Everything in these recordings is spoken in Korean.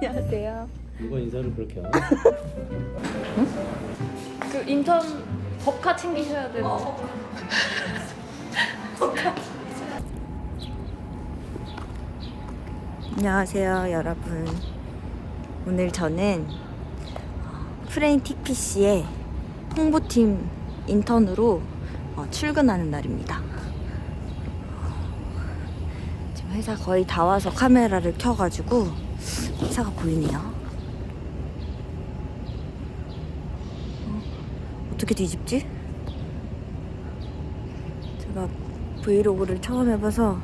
안녕하세요. 누가 인사를 그렇게 하나? 그 인턴 법카 챙기셔야 되는. 안녕하세요, 여러분. 오늘 저는 어, 프레인 TPC의 홍보팀 인턴으로 어, 출근하는 날입니다. 지금 회사 거의 다 와서 카메라를 켜가지고 회사가 보이네요. 어, 어떻게 뒤집지? 제가 브이로그를 처음 해봐서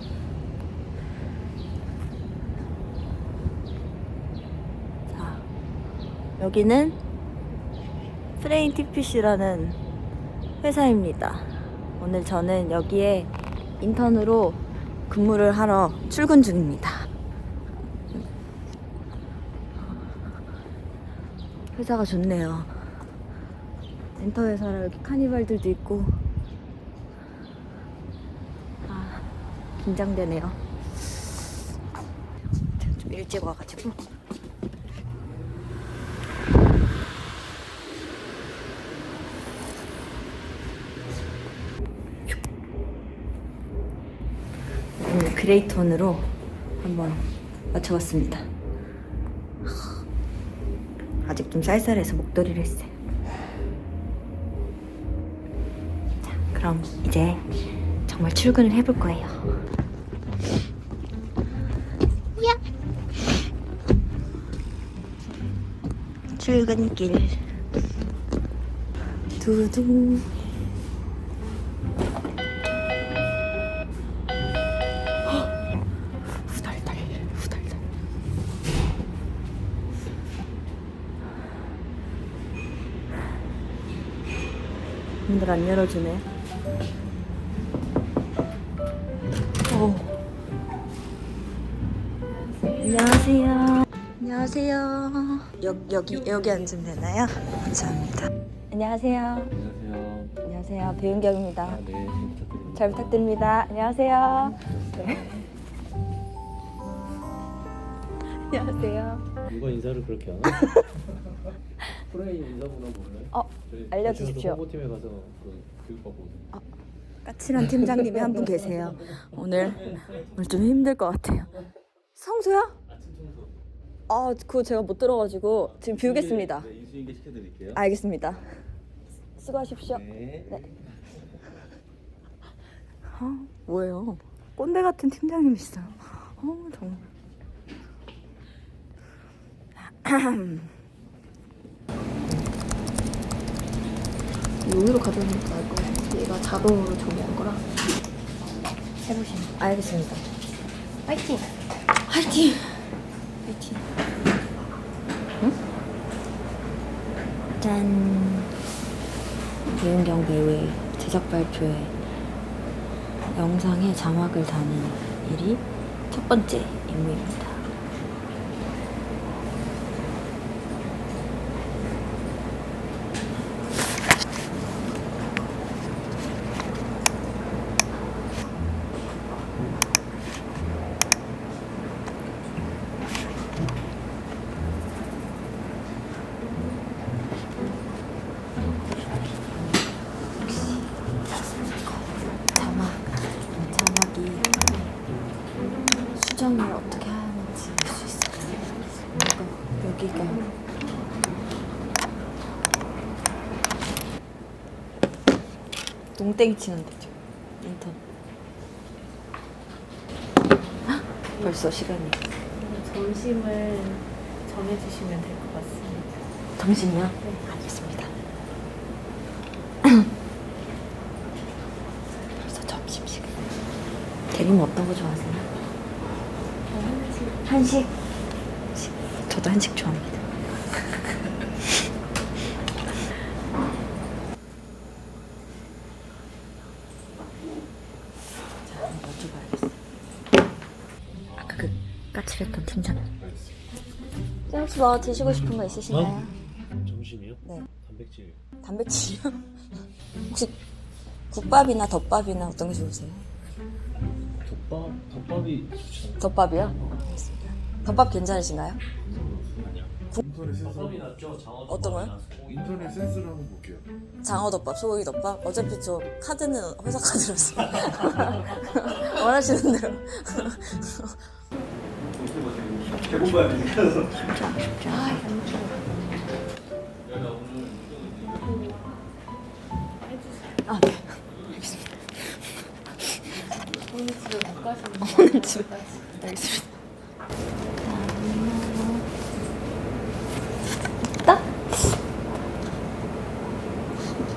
자, 여기는 프레인 TPC라는 회사입니다. 오늘 저는 여기에 인턴으로 근무를 하러 출근 중입니다. 회사가 좋네요. 엔터 회사라 여기 카니발들도 있고. 아, 긴장되네요. 제가 좀 일찍 와가지고. 오늘 그레이톤으로 한번 맞춰봤습니다. 아직 좀 쌀쌀해서 목도리를 했어요. 자, 그럼 이제 정말 출근을 해볼 거예요. 야! 출근길. 두둥. 문을 안 열어주네. 어. 안녕하세요. 안녕하세요. 여, 여기 여기 앉으면 되나요? 감사합니다. 안녕하세요. 안녕하세요. 안녕하세요. 배은경입니다. 아, 네, 부탁드립니다. 잘 부탁드립니다. 안녕하세요. 네. 안녕하세요. 누가 인사를 그렇게 하나? 프레인 인사문화 몰라요? 어, 저희 알려주십시오. 홍보팀에 가서 그 교육받고 오세요. 까칠한 팀장님이 한 분 계세요. 오늘 오늘 좀 힘들 것 같아요. 성수야? 아침 청소. 아, 그거 제가 못 들어가지고 지금 비우겠습니다. 네, 인수인계 시켜드릴게요. 알겠습니다. 수고하십시오. 네. 아, 뭐예요? 꼰대 같은 팀장님 있어요. 어, 정말. 여기로 가져오니까 알것 같아. 얘가 자동으로 정리한 거라. 해보시면 알겠습니다. 파이팅! 화이팅! 화이팅! 응? 짠! 배은경 배우의 제작 발표에 영상에 자막을 다는 일이 첫 번째 임무입니다. 자막, 자막이 수정을 어떻게 하는지 알 수 있어요. 이거, 여기가 농땡이 치는 데죠. 인턴. 헉, 벌써 시간이. 점심을 정해주시면 될 것 같습니다. 점심이요? 네. 알겠습니다. 벌써 점심시간. 대리님 어떤 거 좋아하세요? 한식. 한식. 저도 한식 좋아합니다. 자, 한번 여쭤봐야겠어요. 아까 그 까칠했던 팀장. 혹시 뭐 드시고 싶은 거 있으신가요? 어? 점심이요? 네. 단백질. 단백질이요? 혹시 국밥이나 덮밥이나 어떤 게 좋으세요? 덮밥, 덮밥이 좋죠. 덮밥이요? 알겠습니다. 덮밥 괜찮으신가요? 인터넷 센스 났죠. 장어 어떤 거요? 인터넷 센스를 한번 볼게요. 장어덮밥, 소고기 덮밥. 어차피 저 카드는 회사 써요. 원하시는 대로. 배고파야 되니까. 아, 네. 오늘 집에 알겠습니다.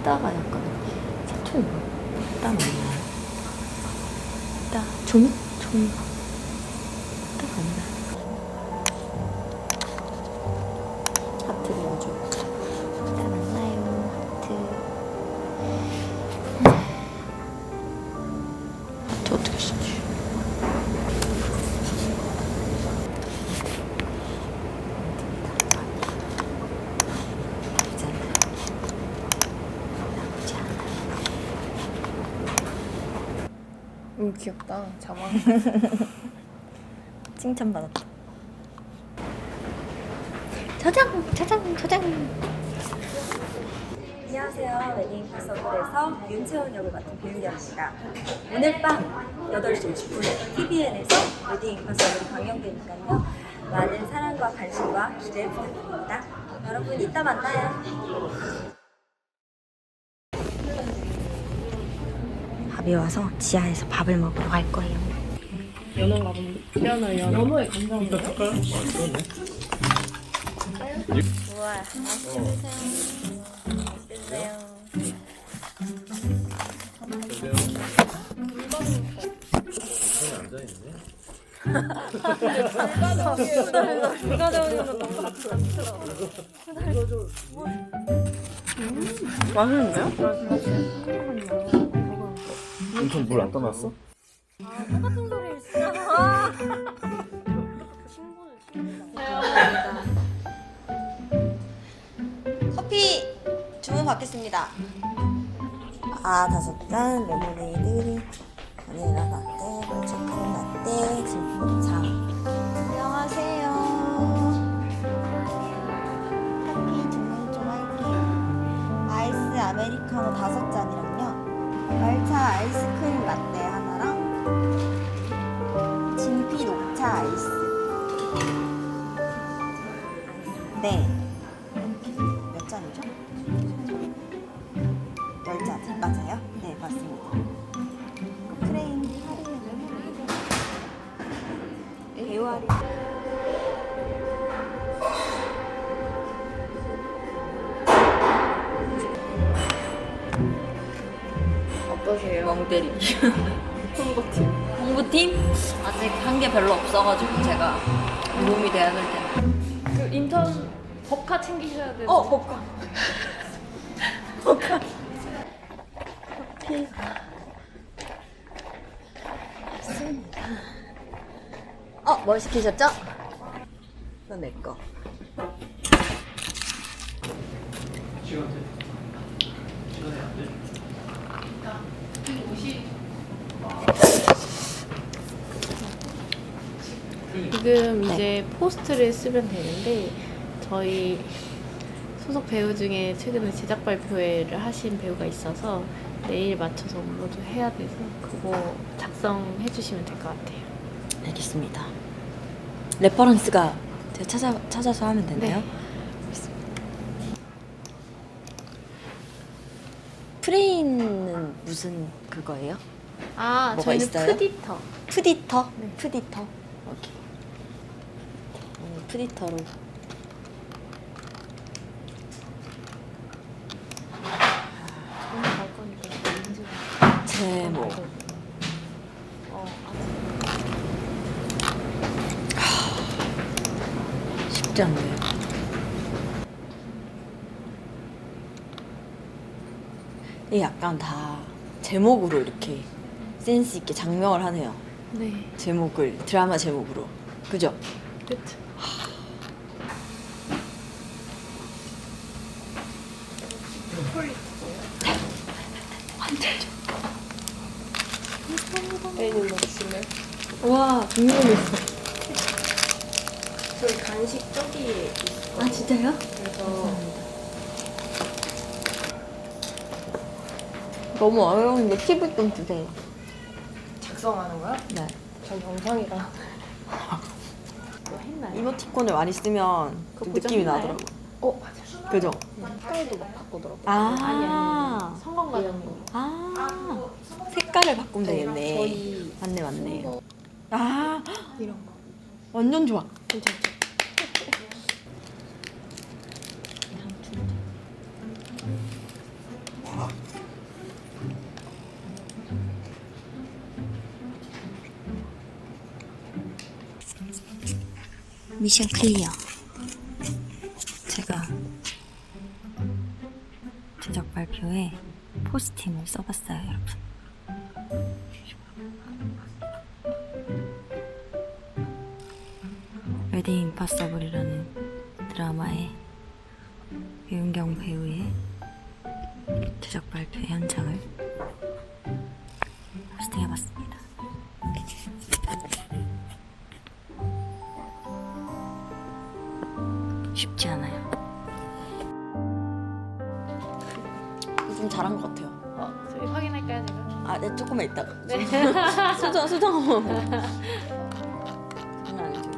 따가 약간 귀엽다. 자막. 칭찬받았다. 저장! 저장! 저장! 안녕하세요. 웨딩 파서블에서 윤채원 역을 맡은 배은경입니다. 오늘 밤 8시 50분에 TVN에서 웨딩 파서블이 방영되니까요. 많은 사랑과 관심과 기대 부탁드립니다. 여러분 이따 만나요. 밥이 와서 지하에서 밥을 먹으러 갈 거예요. 연어가. 연어 연어. 연어에 감정. 아. 우와, 너무 맛있는데요? 엄청 물안 떠났어? 똑같은 소리를 진짜. 커피 주문 받겠습니다. 아 다섯 잔 레모네이드 바닐라 라떼 몰차크림 라떼 진포차 안녕하세요. 커피 주문 좀 할게요. 아이스 아메리카노 다섯 잔이랑요. 말차 아이스크림 라떼 하나랑 진피 녹차 아이스. 네. 어떠세요? 멍 때리기. 홍보팀. 홍보팀 아직 한 게 별로 없어가지고 제가 도움이 돼야 될 텐데. 그 인턴 법카 챙기셔야 되는. 어 복과. 복과. 커피. 맞습니다. 어, 뭘 시키셨죠? 이건 내 거. 시간 돼? 시간이 안 돼? 지금 네. 이제 포스트를 쓰면 되는데 저희 소속 배우 중에 최근에 제작 발표회를 하신 배우가 있어서 내일 맞춰서 업로드 해야 돼서 그거 작성해 주시면 될 것 같아요. 알겠습니다. 레퍼런스가 제가 찾아 찾아서 하면 되나요? 네. 프레임은 무슨 그거예요? 아, 뭐가 저희는 있어요? 푸디터. 푸디터? 네. 푸디터. 오케이. 언제 제목. 어, 쉽지 않네요. 이 약간 다 제목으로 이렇게 센스 있게 장명을 하네요. 네. 제목을 드라마 제목으로. 그죠? 그 쵸. 메뉴 넣으시면 와, 궁금했어. 저희 간식 저기에 있어요. 아 진짜요? 그래서 너무 어려운데 팁을 좀 주세요. 작성하는 거야? 네. 전 영상이라. 그거 했나요? 이모티콘을 많이 쓰면 그거 좀 느낌이? 나더라고. 어 맞아. 그죠? 색깔도 막 바꾸더라고. 아. 아니 아니. 성공 과정님. 아 색깔을 바꾸면 되겠네. 저희 맞네 맞네. 아 이런 거. 완전 좋아. 괜찮죠? 미션 클리어. 발표에 포스팅을 써봤어요, 여러분. 웨딩 임파서블이라는 드라마의 유은경 배우의 제작 발표 현장을 포스팅해봤습니다. 쉽지 않아요. 좀 잘한 것 같아요. 어 저희 확인할까요 제가? 아, 네, 조금만 있다가. 네. 수정, 수정. 장난 아니지.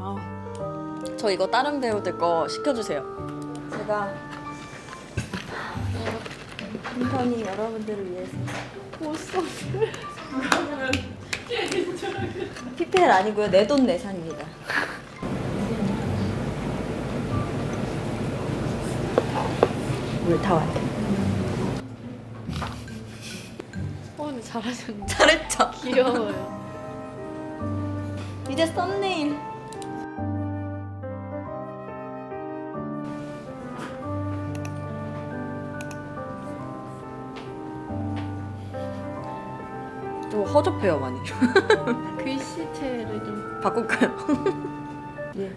아, 저 이거 다른 배우들 거 시켜주세요. 제가 인턴이 여러분들을 위해서 벌써 PPL 아니고요. 내 돈 내산입니다. 물 타와야 잘하셨네. 잘했죠? 귀여워요. 이제 썸네일. 이거 허접해요 많이. 글씨체를 좀 바꿀까요? 예.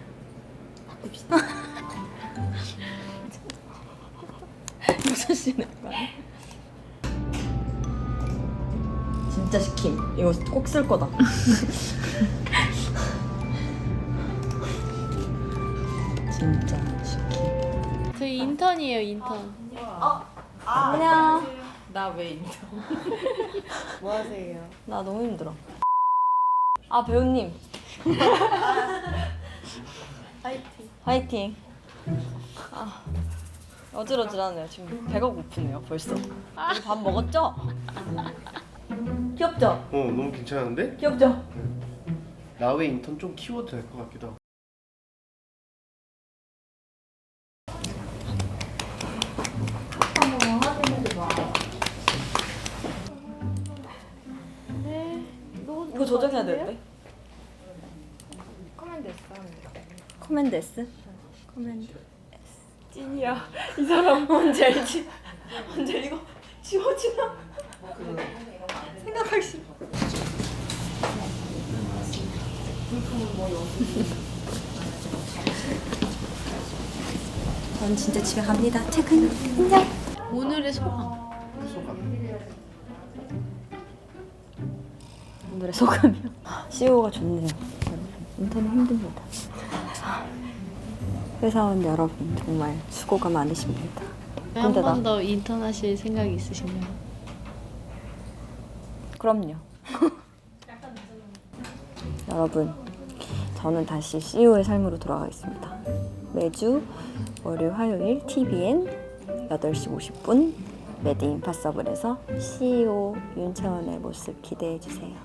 바꿉시다. 무슨 씨는 진짜 시킴. 이거 꼭 쓸 거다. 진짜 시킴. 저희 인턴이에요 인턴. 안녕. 나 왜 인턴? 뭐 하세요? 나 너무 힘들어. 아 배우님 파이팅. 화이팅. 아 어질어질하네요. 지금 배가 고프네요 벌써. 우리 밥 먹었죠? 귀엽죠? 어 너무 괜찮은데? 귀엽죠? 나외 인턴 좀 키워도 될 것 같기도 하고 네. 이거 이거 조정해야 되는데? 커맨드 S. 커맨드 S? 커맨드 찐이야. 이 사람 뭔지 알지? 뭔지 이거 지워지나? 생각하기 싫어 전 진짜 집에 갑니다 퇴근 안녕 오늘의 소감. 소감 오늘의 소감이요? CEO가 좋네요 인턴이 힘듭니다 회사원 여러분 정말 수고가 많으십니다 한 근데 나- 번 더 인턴 하실 생각이 있으신가요? 그럼요. 여러분, 저는 다시 CEO의 삶으로 돌아가겠습니다. 매주 월요, 화요일 TVN 8시 50분 매드 임파서블에서 CEO 윤채원의 모습 기대해 주세요.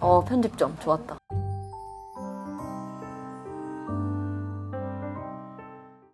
어 편집 점 좋았다.